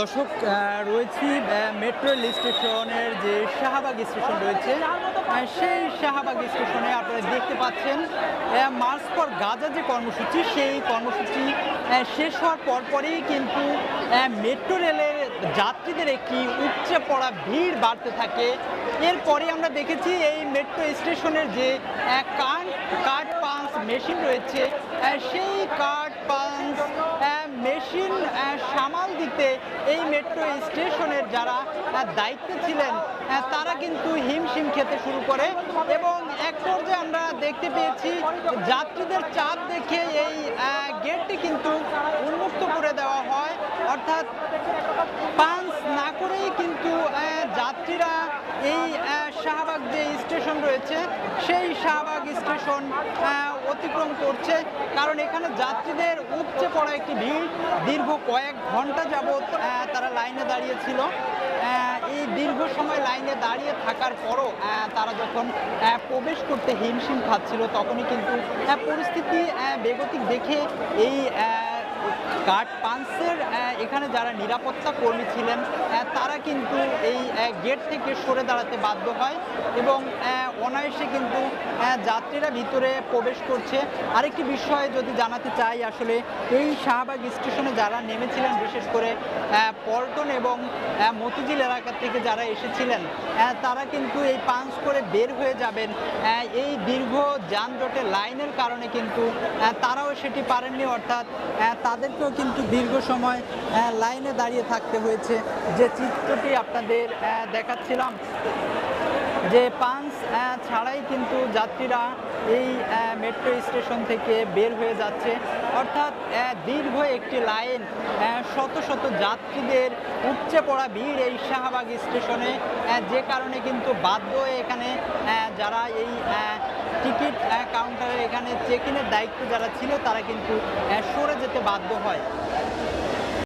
দর্শক রয়েছি metro rail স্টেশনের যে শাহবাগ স্টেশন রয়েছে সেই শাহবাগ স্টেশনে আপনারা দেখতে পাচ্ছেন মার্চ ফর গাজা যে কর্মসূচি, সেই কর্মসূচি শেষ হওয়ার পরপরই কিন্তু মেট্রো রেলের যাত্রীদের একটি উপচে পড়া ভিড় বাড়তে থাকে। এরপরে আমরা দেখেছি এই মেট্রো স্টেশনের যে কার্ড কার্ড পাঞ্চ মেশিন রয়েছে সেই কার্ড পাঞ্চ দিতে এই মেট্রো স্টেশনের যারা দায়িত্বে ছিলেন তারা কিন্তু হিমশিম খেতে শুরু করে এবং এক পর্যায়ে আমরা দেখতে পেয়েছি যাত্রীদের চাপ দেখে এই গেটটি কিন্তু উন্মুক্ত করে দেওয়া হয়। অর্থাৎ পাঞ্চ না করেই কিন্তু যাত্রীরা এই শাহবাগ যে স্টেশন রয়েছে, সেই শাহবাগ স্টেশন অতিক্রম করছে, কারণ এখানে যাত্রীদের উপচে পড়া একটি ভিড়। দীর্ঘ কয়েক ঘণ্টা যাবৎ তারা লাইনে দাঁড়িয়েছিল এই দীর্ঘ সময় লাইনে দাঁড়িয়ে থাকার পরও তারা যখন প্রবেশ করতে হিমশিম খাচ্ছিল, তখনই কিন্তু পরিস্থিতি বেগতিক দেখে এই কাঠ আহ, এখানে যারা নিরাপত্তা কর্মী ছিলেন তারা কিন্তু এই গেট থেকে সরে দাঁড়াতে বাধ্য হয় এবং অনায়াসে কিন্তু যাত্রীরা ভিতরে প্রবেশ করছে। আরেকটি বিষয় যদি জানাতে চাই আসলে এই শাহবাগ স্টেশনে যারা নেমেছিলেন বিশেষ করে পল্টন এবং মতিঝিল এলাকা থেকে যারা এসেছিলেন তারা কিন্তু এই পাঞ্চ করে বের হয়ে যাবেন। এই দীর্ঘ যানজটের লাইনের কারণে কিন্তু তারাও সেটি পারেননি অর্থাৎ তাদেরকেও কিন্তু দীর্ঘ সময় লাইনে দাঁড়িয়ে থাকতে হয়েছে। যে চিত্রটি আপনাদের দেখাচ্ছিলাম, যে পাঞ্চ ছাড়াই কিন্তু যাত্রীরা এই মেট্রো স্টেশন থেকে বের হয়ে যাচ্ছে। অর্থাৎ দীর্ঘ একটি লাইন শত শত যাত্রীদের উপচে পড়া ভিড় এই শাহবাগ স্টেশনে। যে কারণে কিন্তু বাধ্য হয়ে এখানে যারা এই টিকিট কাউন্টারে এখানে চেক ইনের দায়িত্ব যারা ছিল তারা কিন্তু সরে যেতে বাধ্য হয়।